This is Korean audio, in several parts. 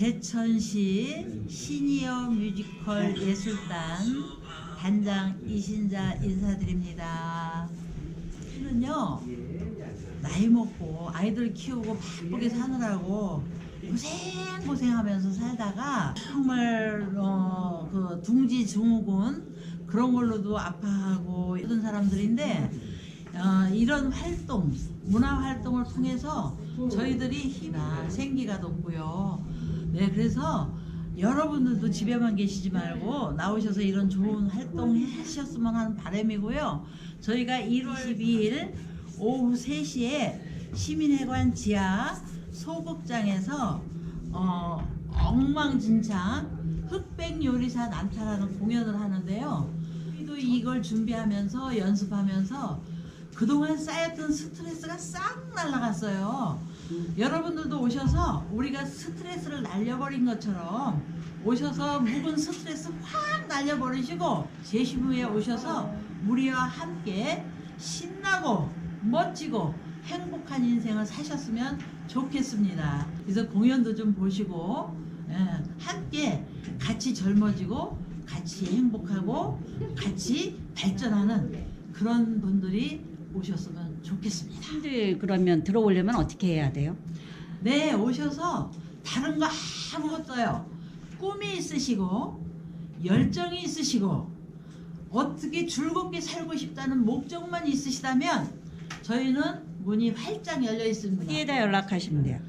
제천시 시니어 뮤지컬 예술단 단장 이신자 인사드립니다. 저는요 나이 먹고 아이들 키우고 바쁘게 사느라고 고생 고생하면서 살다가 정말 어, 그 둥지 증후군 그런 걸로도 아파하고 이런 사람들인데 어, 이런 활동 문화 활동을 통해서 저희들이 힘나 생기가 돋고요. 네 그래서 여러분들도 집에만 계시지 말고 나오셔서 이런 좋은 활동 하셨으면 하는 바람이고요. 저희가 1월 12일 오후 3시에 시민회관 지하 소극장에서 어, 엉망진창 흑백 요리사 난타라는 공연을 하는데요. 저희도 이걸 준비하면서 연습하면서 그동안 쌓였던 스트레스가 싹 날아갔어요. 여러분들도 오셔서 우리가 스트레스를 날려버린 것처럼 오셔서 묵은 스트레스 확 날려버리시고 제심 후에 오셔서 우리와 함께 신나고 멋지고 행복한 인생을 사셨으면 좋겠습니다. 그래서 공연도 좀 보시고 예, 함께 같이 젊어지고 같이 행복하고 같이 발전하는 그런 분들이 오셨으면 좋겠습니다. 사람들 그러면 들어오려면 어떻게 해야 돼요? 네, 오셔서 다른 거 아무것도요. 꿈이 있으시고 열정이 있으시고 어떻게 즐겁게 살고 싶다는 목적만 있으시다면 저희는 문이 활짝 열려 있습니다. 어디에다 연락하시면 돼요?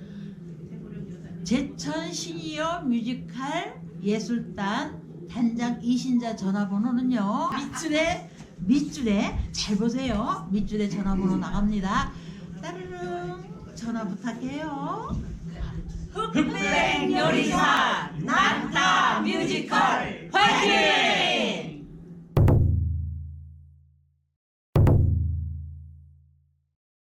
제천 시니어 뮤지컬 예술단 단장 이신자 전화번호는요 밑줄에 밑줄에 잘 보세요. 밑줄에 전화번호 나갑니다. 따르릉. 전화 부탁해요. 흑백 요리사 난타 뮤지컬 화이팅